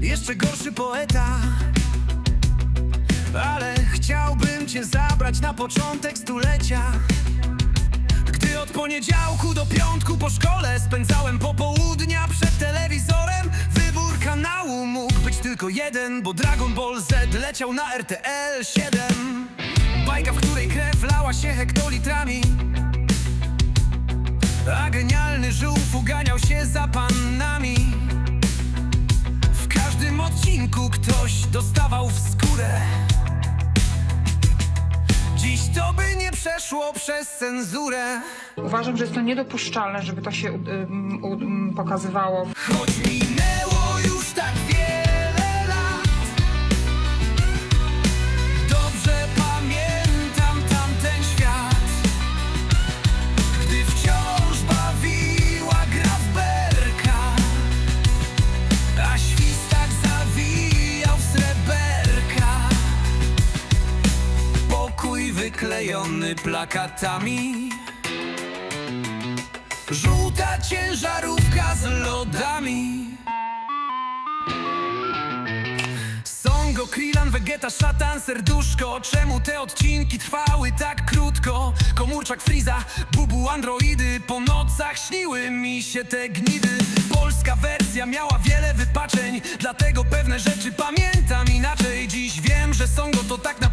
jeszcze gorszy poeta. Ale chciałbym cię zabrać na początek stulecia. Gdy od poniedziałku do piątku po szkole Spędzałem popołudnia przed telewizorem Wybór kanału mógł być tylko jeden Bo Dragon Ball Z leciał na RTL 7 Bajka, w której krew lała się hektolitrami. A genialny żółw uganiał się za pannami odcinku ktoś dostawał w skórę Dziś to by nie przeszło przez cenzurę Uważam, że jest to niedopuszczalne, żeby to się um, um, pokazywało. Choć minęło już tak Pokój wyklejony plakatami. Żółta ciężarówka z lodami. Songo, Krilan, Vegeta, Szatan, Serduszko. Czemu te odcinki trwały tak krótko? Komórczak, Friza, Bubu, Androidy. Po nocach śniły mi się te gnidy. Polska wersja miała wiele wypaczeń Dlatego pewne rzeczy pamiętam inaczej. Dziś wiem, że Songo to tak naprawdę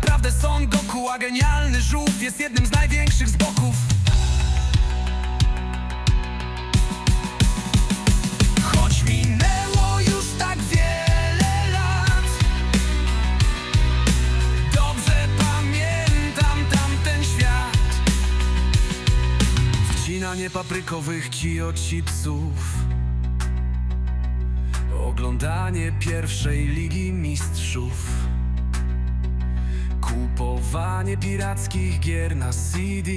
Paprykowych kio chipsów. Oglądanie pierwszej ligi mistrzów. Kupowanie pirackich gier na CD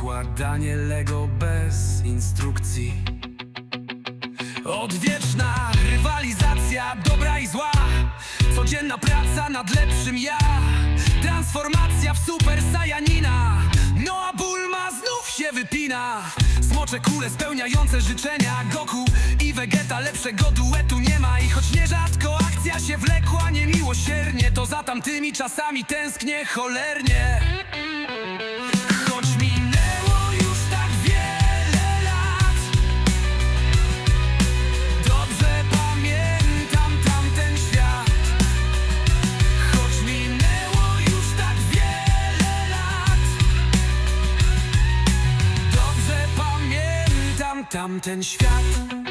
Układanie Lego bez instrukcji. Odwieczna rywalizacja dobra i zła. Codzienna praca nad lepszym ja. Transformacja w super sajanina. No a się wypina. Smocze kule spełniające życzenia Goku i Vegeta lepszego duetu nie ma. I choć nierzadko akcja się wlekła niemiłosiernie To za tamtymi czasami tęsknię cholernie tamten świat